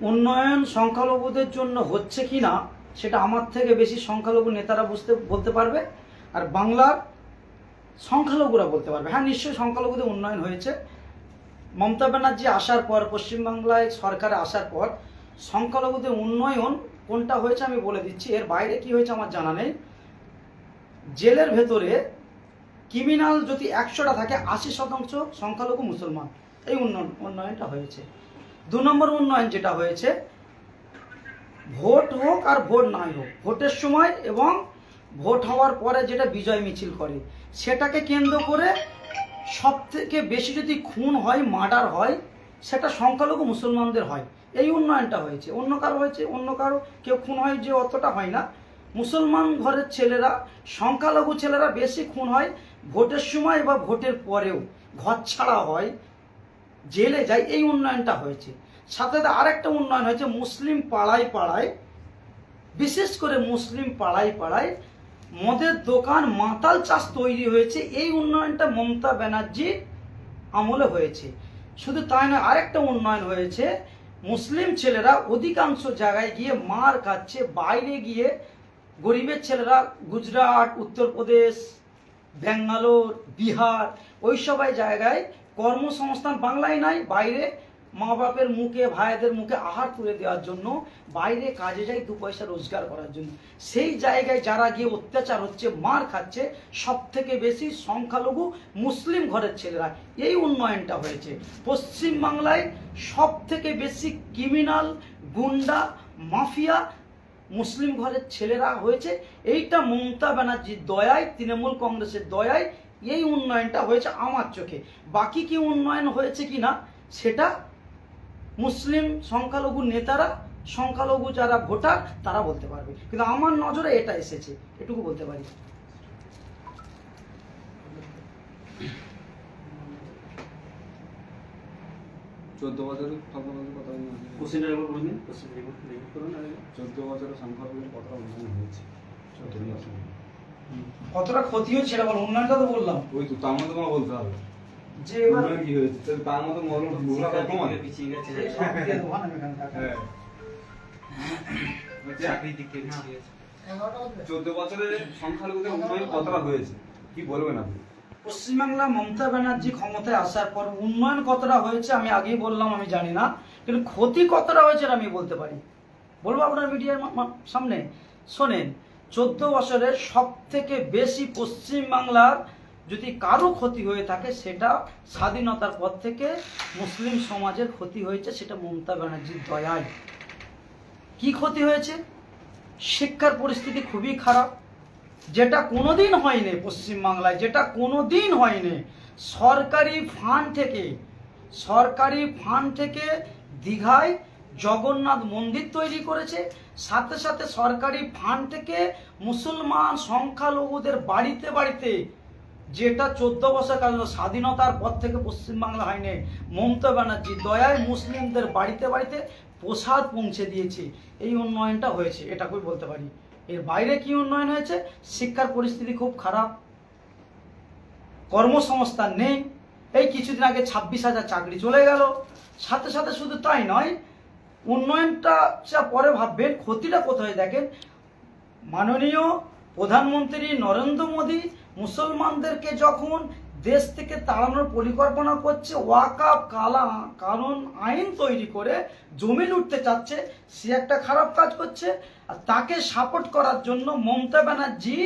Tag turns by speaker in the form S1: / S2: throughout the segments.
S1: উন্নয়ন সংখ্যালঘুদের জন্য হচ্ছে কি না, সেটা আমার থেকে বেশি সংখ্যালঘু নেতারা বুঝতে, বলতে পারবে, আর বাংলার সংখ্যালঘুরা বলতে পারবে। হ্যাঁ নিশ্চয়ই সংখ্যালঘুদের উন্নয়ন হয়েছে। মমতা ব্যানার্জি আসার পর, পশ্চিমবাংলায় সরকারে আসার পর, সংখ্যালঘুদের উন্নয়ন কোনটা হয়েছে আমি বলে দিচ্ছি। এর বাইরে কি হয়েছে আমার জানা নেই। জেলের ভেতরে ক্রিমিনাল যদি একশোটা থাকে, আশি শতাংশ সংখ্যালঘু মুসলমান। এই উন্নয়ন, উন্নয়নটা হয়েছে। দু নম্বর উন্নয়ন যেটা হয়েছে, ভোট হোক আর ভোট নাই হোক, ভোটের সময় এবং ভোট হওয়ার পরে যেটা বিজয় মিছিল করে, সেটাকে কেন্দ্র করে সব থেকে বেশি যদি খুন হয়, মার্ডার হয়, সেটা সংখ্যালঘু মুসলমানদের হয়। এই উন্নয়নটা হয়েছে। অন্য কারও হয়েছে, অন্য কারও কেউ খুন হয় যে অতটা হয় না। মুসলমান ঘরের ছেলেরা, সংখ্যালঘু ছেলেরা বেশি খুন হয় ভোটের সময় বা ভোটের পরেও। ঘর ছাড়া হয় জেলে যায়, এই উন্নয়নটা হয়েছে। সাথে আরেকটা উন্নয়ন হয়েছে, মুসলিম পাড়ায় পাড়ায়, বিশেষ করে মুসলিম পাড়ায় পাড়ায় মদের দোকান, মাতাল চাষ তৈরি হয়েছে। এই উন্নয়নটা মমতা ব্যানার্জি আমলে হয়েছে। শুধু তাই নয়, আরেকটা উন্নয়ন হয়েছে, মুসলিম ছেলেরা অধিকাংশ জায়গায় গিয়ে মার খাচ্ছে, বাইরে গিয়ে গরিবের ছেলেরা গুজরাট, উত্তরপ্রদেশ, ব্যাঙ্গালোর, বিহার, ওই সবাই জায়গায় কর্মসংস্থান বাংলায় নাই, বাইরে মা বাপের মুখে, ভাইদের মুখে আহার তুলে দেওয়ার জন্য, বাইরে কাজে যায় দু পয়সা রোজগার করার জন্য। সেই জায়গায় যারা গিয়ে অত্যাচার হচ্ছে, মার খাচ্ছে সব থেকে বেশি সংখ্যালঘু মুসলিম ঘরের ছেলেরা। এই উন্নয়নটা হয়েছে। পশ্চিমবাংলায় সব থেকে বেশি ক্রিমিনাল গুন্ডা, মাফিয়া মুসলিম ঘরের ছেলেরা হয়েছে। এইটা মমতা ব্যানার্জির দয়ায়, তৃণমূল কংগ্রেসের দয়ায় এই উন্নয়নটা হয়েছে আমার চোখে। বাকি কি উন্নয়ন হয়েছে কি না সেটা মুসলিম সংখ্যালঘু নেতারা, সংখ্যালঘু যারা ভোটার, তারা বলতে পারবে। কিন্তু আমার নজরে এটা এসেছে। এটুকু বলতে পারি।
S2: চোদ্দ বছরের সংখ্যালঘুর কথা।
S3: কোশ্চেনটা একবার বলে দিন কোশ্চেনটা রিপিট রিপিট করুন।
S2: চোদ্দ বছরের সংখ্যালঘুর কতটা উন্নয়ন হয়েছে। চোদ্দ বছরে।
S1: কতটা ক্ষতি হয়েছে সেটা বল? উন্নয়নটা তো বললাম।
S2: ওই তো তার মধ্যে বলতে হবে।
S1: যে এবার
S2: কি হয়েছে? তাহলে তার মধ্যে মরণ ভুলা
S3: শিক্ষার দিক পিছিয়ে গেছে।
S2: হ্যাঁ।
S3: চাকরির দিক থেকে
S2: চোদ্দ বছরে সংখ্যালঘুদের উন্নয়ন কতটা হয়েছে? কি বলবেন আপনি?
S1: পশ্চিমবাংলা মমতা ব্যানার্জি ক্ষমতায় আসার পর উন্নয়ন কতটা হয়েছে আমি আগেই বললাম, আমি জানি না। কিন্তু ক্ষতি কতটা হয়েছে আমি বলতে পারি। বলব আপনার মিডিয়ার সামনে। শোনেন, চোদ্দ বছরের সব থেকে বেশি পশ্চিমবাংলার যদি কারও ক্ষতি হয়ে থাকে, সেটা স্বাধীনতার পর থেকে মুসলিম সমাজের ক্ষতি হয়েছে, সেটা মমতা ব্যানার্জির দয়ায়। কি ক্ষতি হয়েছে? শিক্ষার পরিস্থিতি খুবই খারাপ। যেটা কোনোদিন হয়নি পশ্চিমবাংলায়, যেটা কোনোদিন হয়নি, সরকারি ফান্ড থেকে, সরকারি ফান্ড থেকে দীঘায় জগন্নাথ মন্দির তৈরি করেছে, সাথে সাথে সরকারি ফান্ড থেকে মুসলমান সংখ্যালঘুদের বাড়িতে বাড়িতে, যেটা চোদ্দ বছর কাল স্বাধীনতার পর থেকে পশ্চিমবাংলা হয়নি, মমতা ব্যানার্জি দয়ায় মুসলিমদের বাড়িতে বাড়িতে প্রসাদ পৌঁছে দিয়েছে। এই উন্নয়নটা হয়েছে, এটা কই বলতে পারি। এর বাইরে কি উন্নয়ন হয়েছে? শিক্ষার পরিস্থিতি খুব খারাপ। কর্মসংস্থান নেই। এই কিছুদিন আগে ছাব্বিশ হাজার চাকরি চলে গেল। সাথে সাথে শুধু তাই নয়, উন্নয়নটা যা পরে ভাববেন, ক্ষতিটা কোথায় দেখেন? মাননীয় প্রধানমন্ত্রী নরেন্দ্র মোদী মুসলমানদেরকে যখন দেশ থেকে তাড়ানোর পরিকল্পনা করছে ওয়াকাপ কালা, কানুন, আইন তৈরি করে জমি লুটতে চাচ্ছে, সে একটা খারাপ কাজ করছে, আর তাকে সাপোর্ট করার জন্য মমতা ব্যানার্জি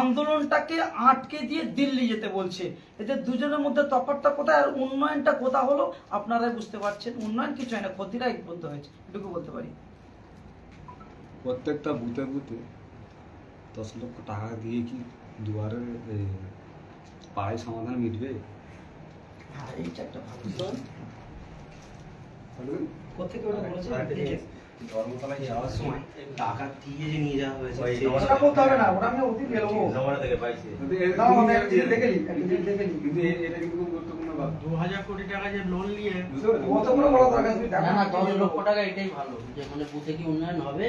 S1: আন্দোলনটাকে আটকে দিয়ে দিল্লি যেতে বলছে। এদের দুজনের মধ্যে তফাৎটা কোথায় আর উন্নয়নটা কোথা হলো আপনারাই বুঝতে পারছেন। উন্নয়ন কিছু হয় না ক্ষতিটাই বলতে হয়েছে। এটুকু বলতে পারি।
S2: প্রত্যেকটা বুথে বুথে দশ লক্ষ টাকা দিয়ে কি দুয়ারে পাড়ায় সমাধান মিটবে?
S1: হ্যাঁ এইটা একটা ভালো কোথেকে ওটা বলেছে?
S3: ধর্মতলায় যাওয়ার সময় টাকা দিয়ে যে নিয়ে যাওয়া হয়েছে
S1: ওটা বলতে হবে না ওটা আমি অতি বেরোবো
S4: জমানো থেকে পাইছে।
S2: কিন্তু
S1: আমি
S2: কিন্তু
S1: একটা জিনিস দেখে নিই, একটা জিনিস দেখে নিই।
S2: কিন্তু এটা কিন্তু গুরুত্বপূর্ণ ব্যাপার।
S5: দু হাজার কোটি টাকা যে লোন নিয়ে
S2: বুঝতে পারলেন?
S1: অতগুলো বলা দরকার তুমি দেখো
S6: না না
S1: না,
S6: দশ
S1: কি
S6: লক্ষ টাকা এটাই ভালো যে মানে বুথে কি উন্নয়ন হবে?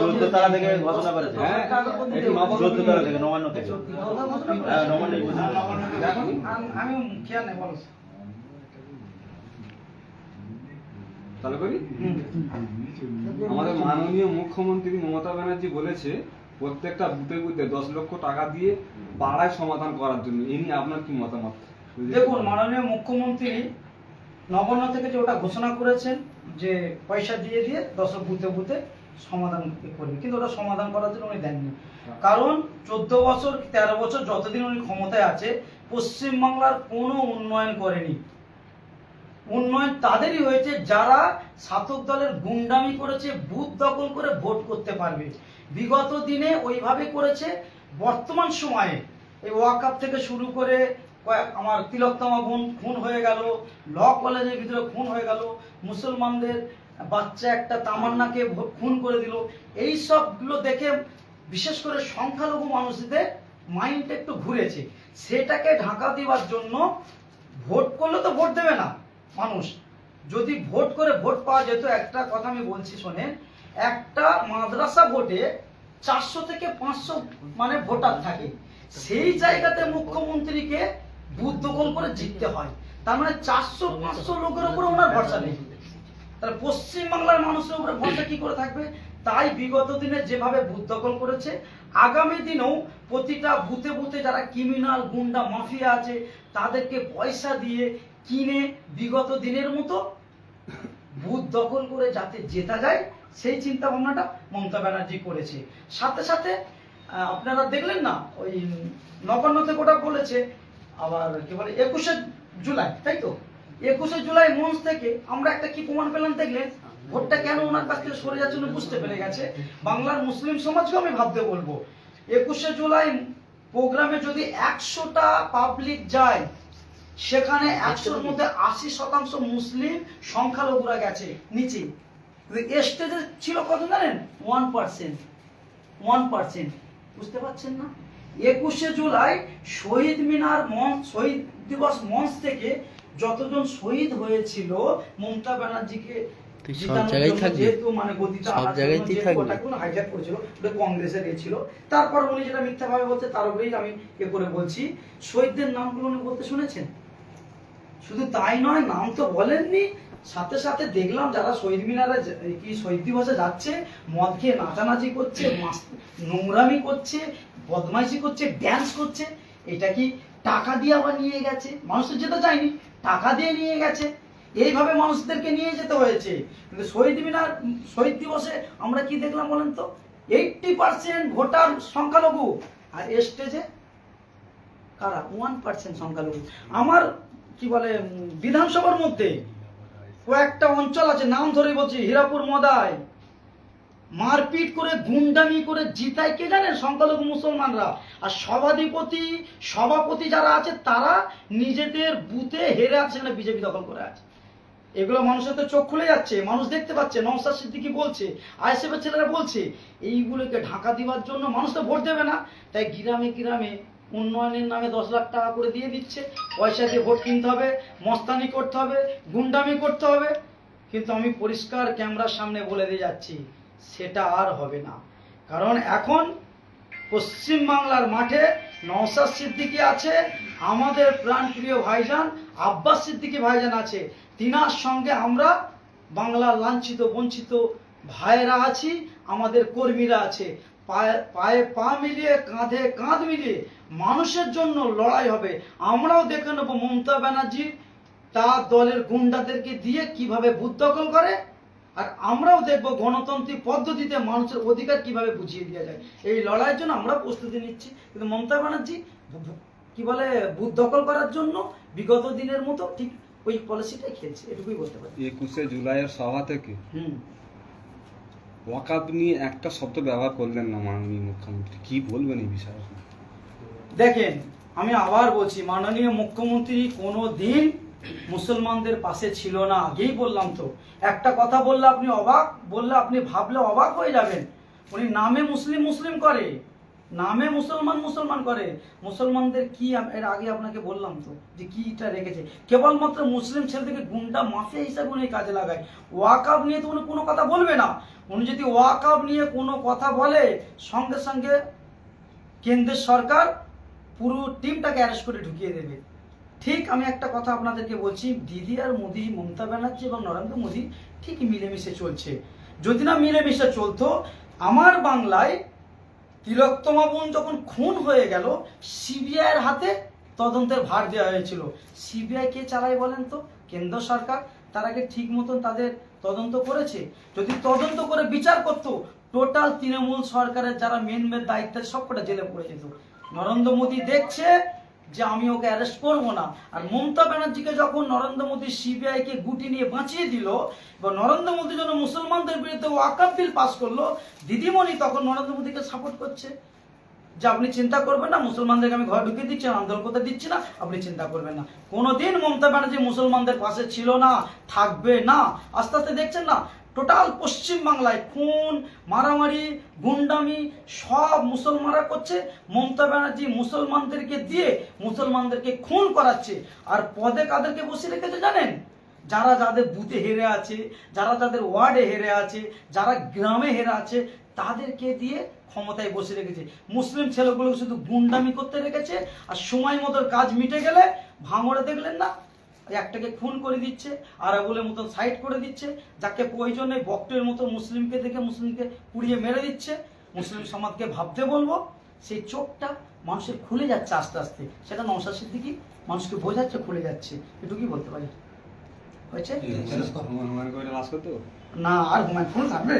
S6: চোদ্দ তারা থেকে ঘোষণা করেছে। চোদ্দ তারা থেকে নবান্ন থেকে। নবান্ন
S1: আমি খেয়াল নেই বলো।
S2: তাহলে করি? আমাদের মাননীয় মুখ্যমন্ত্রী মমতা ব্যানার্জি বলেছে প্রত্যেকটা বুথে বুথে দশ লক্ষ টাকা দিয়ে পাড়ায় সমাধান করার জন্য। এ নিয়ে আপনার কি মতামত?
S1: দেখুন মাননীয় মুখ্যমন্ত্রী নবান্ন থেকে যে ওটা ঘোষণা করেছেন যে পয়সা দিয়ে দিয়ে দশ বুথে বুথে সমাধান করবে। কিন্তু ওটা সমাধান করার জন্য উনি দেননি। কারণ চোদ্দ বছর তেরো বছর যতদিন উনি ক্ষমতায় আছে পশ্চিমবাংলার কোনো উন্নয়ন করেনি। উন্নয়ন তাদেরই হয়েছে যারা শাসক দলের গুন্ডামি করেছে বুথ দখল করে ভোট করতে পারবে। বিগত দিনে ওইভাবে করেছে। বর্তমান সময়ে এই ওয়াকআপ থেকে শুরু করে আমার তিলোত্তমা বোন খুন হয়ে গেল, ল কলেজের ভিতরে খুন হয়ে গেল, মুসলমানদের বাচ্চা একটা তামান্নাকে খুন করে দিল। এই সবগুলো দেখে বিশেষ করে সংখ্যালঘু মানুষদের মাইন্ডটা একটু ঘুরেছে। সেটাকে ঢাকা দেওয়ার জন্য ভোট করলে তো ভোট দেবে না মানুষ। যদি ভোট করে ভোট পাওয়া যেত, একটা কথা আমি বলছি শোনেন, একটা মাদ্রাসা ভোটে চারশো থেকে পাঁচশো মানে ভোটার থাকে। সেই জায়গাতে মুখ্যমন্ত্রীকে বুথ দখল করে জিততে হয়। তার মানে চারশো, পাঁচশো লোকের উপরে ওনার ভরসা নেই। তাহলে পশ্চিমবাংলার মানুষের উপরে ভরসা কি করে থাকবে? তাই বিগত দিনে যেভাবে বুথ দখল করেছে, আগামী দিনেও প্রতিটা বুথে বুথে যারা ক্রিমিনাল, গুন্ডা, মাফিয়া আছে, তাদেরকে পয়সা দিয়ে কিনে বিগত দিনের মতো বুথ দখল করে যাতে জেতা যায়, সেই চিন্তা ভাবনাটা মমতা ব্যানার্জি করেছে। সাথে সাথে আপনারা দেখলেন না, ওই নবান্ন থেকে ওটা বলেছে আবার কি বলে একুশে জুলাই তাই তো? একুশে জুলাই মঞ্চ থেকে আমরা একটা কি প্রমাণ পেলাম দেখলেন ভোটটা কেন ওনার কাছ থেকে সরে যাচ্ছে উনি বুঝতে পেরে গেছে। বাংলার মুসলিম সমাজকেও আমি ভাবতে বলব। একুশে জুলাই প্রোগ্রামে যদি একশোটা পাবলিক যায় সেখানে একশোর মধ্যে আশি শতাংশ মুসলিম সংখ্যালঘুরা গেছে নিচে। স্টেজে ছিল কত জানেন? ওয়ান পার্সেন্ট ওয়ান পার্সেন্ট বুঝতে পারছেন না? একুশে জুলাই শহীদ মিনার মঞ্চ শহীদ দিবস মঞ্চ থেকে যতজন শহীদ হয়েছিল মমতা ব্যানার্জিকে? যেহেতু মানে গদিটা হাইজ্যাক করেছিল ওটা কংগ্রেসের এ ছিল তারপর উনি যেটা মিথ্যা ভাবে বলছে তার উপরেই আমি এ করে বলছি। শহীদদের নামগুলো উনি বলতে শুনেছেন? শুধু তাই নয় নাম তো বলেননি। সাথে সাথে দেখলাম যারা শহীদ মিনারে কি শহীদ দিবসে যাচ্ছে মদ খেয়ে নাচানাচি করছে নোংরামি করছে বদমাইশি করছে ড্যান্স করছে। এটা কি টাকা দিয়ে আবার নিয়ে গেছে? মানুষ তো যেতে চায়নি টাকা দিয়ে নিয়ে গেছে। এইভাবে মানুষদেরকে নিয়ে যেতে হয়েছে। কিন্তু শহীদ মিনার শহীদ দিবসে আমরা কি দেখলাম বলেন তো? এইটটি পার্সেন্ট ভোটার সংখ্যালঘু। আর স্টেজে কারা? ওয়ান পার্সেন্ট সংখ্যালঘু। আমার কি বলে বিধানসভার মধ্যে কয়েকটা অঞ্চল আছে, নাম ধরে বলছি, হীরাপুর মদায় মারপিট করে, গুন্ডামি করে জিতায় কে জানেন সংখ্যালঘু মুসলমানরা? আর সভাধিপতি, সভাপতি যারা আছে, তারা নিজেদের বুথে হেরে আছে সেখানে বিজেপি দখল করে আছে। এগুলো মানুষের তো চোখ খুলে যাচ্ছে, মানুষ দেখতে পাচ্ছে নওসাদ সিদ্দিকি বলছে, আইএসএফের ছেলেরা বলছে, এইগুলোকে ঢাকা দেওয়ার জন্য মানুষ তো ভোট দেবে না। তাই গ্রামে গ্রামে উন্নয়নের নামে দশ লাখ টাকা করে দিয়ে দিচ্ছে। পয়সা দিয়ে ভোট কিনতে হবে, মস্তানি করতে হবে, গুন্ডামি করতে হবে। কিন্তু আমি পরিষ্কার ক্যামেরার সামনে বলে দিয়ে যাচ্ছি, সেটা আর হবে না। কারণ এখন পশ্চিমবাংলার মাঠে নওসাদ সিদ্দিকি আছে, আমাদের প্রাণপ্রিয় ভাইজান আব্বাস সিদ্দিকি ভাইজান আছে। তিনার সঙ্গে আমরা বাংলার লাঞ্ছিত, বঞ্চিত ভাইয়েরা আছি, আমাদের কর্মীরা আছে। পায়ে পায়ে পা মিলিয়ে কাঁধে কাঁধ মিলিয়ে মানুষের জন্য লড়াই হবে। আমরাও দেখে নেব মমতা ব্যানার্জি তার দলের গুন্ডাদেরকে দিয়ে কীভাবে বুথ দখল করে আর আমরাও দেখব গণতান্ত্রিক পদ্ধতিতে মানুষের অধিকার কীভাবে বুঝিয়ে দেওয়া যায়। এই লড়াইয়ের জন্য আমরা প্রস্তুতি নিচ্ছি। কিন্তু মমতা ব্যানার্জি কি বলে বুথ দখল করার জন্য বিগত দিনের মতো ঠিক ওই পলিসিটাই খেলছে। এটুকুই বলতে পারি।
S2: একুশে জুলাইয়ের সভা থেকে
S1: হুম।
S2: ওয়াকাব নিয়ে একটা শব্দ ব্যবহার করলেন না মাননীয় মুখ্যমন্ত্রী। কি বলবেন এই বিষয়ে?
S1: দেখেন, আমি আবার বলছি, মাননীয় মুখ্যমন্ত্রী কোনো দিন মুসলমানদের পাশে ছিল না, আগেই বললাম তো। একটা কথা বললে আপনি অবাক, বললে আপনি ভাবলে অবাক হয়ে যাবেন। উনি নামে মুসলিম মুসলিম করে। নামে মুসলমান মুসলমান করে। মুসলমানদের কি এর আগে আপনাকে বললাম তো, যে কিটা রেখেছে? কেবলমাত্র মুসলিম ছেলেদেরকে গুন্ডা, মাফিয়া হিসাবে উনি কাজে লাগায়। ওয়াকাব নিয়ে তো উনি কোনো কথা বলবে না। উনি যদি ওয়াকাব নিয়ে কোনো কথা বলে, সঙ্গে সঙ্গে কেন্দ্রের সরকার পুরো টিমটাকে অ্যারেস্ট করে ঢুকিয়ে দেবে। ঠিক আমি একটা কথা আপনাদেরকে বলছি, দিদি আর মোদি, মমতা ব্যানার্জি এবং নরেন্দ্র মোদি ঠিক মিলেমিশে চলছে। যদি না মিলেমিশে চলতো, আমার বাংলায় তিলোত্তমা বোন যখন খুন হয়ে গেল, সিবিআইয়ের হাতে তদন্তের ভার দেওয়া হয়েছিল। সিবিআই কে চালায় বলেন তো? কেন্দ্র সরকার। তার আগে ঠিক মতন তাদের তদন্ত করেছে। যদি তদন্ত করে বিচার করত, টোটাল তৃণমূল সরকারের যারা মেন মেন দায়িত্বের সবকটা জেলে পড়ে যেত। নরেন্দ্র মোদী দেখছে যে আমি ওকে অ্যারেস্ট করব না। আর মমতা ব্যানার্জিকে যখন নরেন্দ্র মোদী সিবিআই কে গুটি নিয়ে বাঁচিয়ে দিল, বা নরেন্দ্র মোদী যখন মুসলমানদের বিরুদ্ধে ওয়াকাব বিল পাস করল, দিদিমণি তখন নরেন্দ্র মোদীকে সাপোর্ট করছে। যে আপনি চিন্তা করবেন না, মুসলমানদেরকে আমি ঘর ঢুকিয়ে দিচ্ছি আন্দোলন করতে দিচ্ছি না, আপনি চিন্তা করবেন না। কোনোদিন মমতা ব্যানার্জি মুসলমানদের পাশে ছিল না, থাকবে না। আস্তে আস্তে দেখছেন না টোটাল পশ্চিম বাংলায় খুন, মারামারি, গুন্ডামি সব মুসলমানরা করছে। মমতা ব্যানার্জি মুসলমানদেরকে দিয়ে মুসলমানদেরকে খুন করাচ্ছে। আর পদে কাদেরকে বসে রেখেছে জানেন? যারা যাদের বুথে হেরে আছে, যারা যাদের ওয়ার্ডে হেরে আছে, যারা গ্রামে হেরে আছে, তাদেরকে দিয়ে ক্ষমতায় বসে রেখেছে। মুসলিম ছেলেগুলো শুধু গুন্ডামি করতে রেখেছে, আর সময় মতো কাজ মিটে গেলে ভাঙড়ে দেখলেন না? একটাকে খুন করে দিচ্ছে আরাবুলের মতন সাইড করে দিচ্ছে যাকে প্রয়োজনে বক্টের মতো মুসলিমকে দেখে মুসলিমকে পুড়িয়ে মেরে দিচ্ছে। মুসলিম সমাজকে ভাবতে বলব সেই চোখটা মানুষের খুলে যাচ্ছে আস্তে আস্তে। সেটা নওশাদ সিদ্দিকি মানুষকে বোঝাচ্ছে খুলে যাচ্ছে। একটু কি বলতে পারি। হয়েছে? না আর হুমায়ুন ফুল থাকবে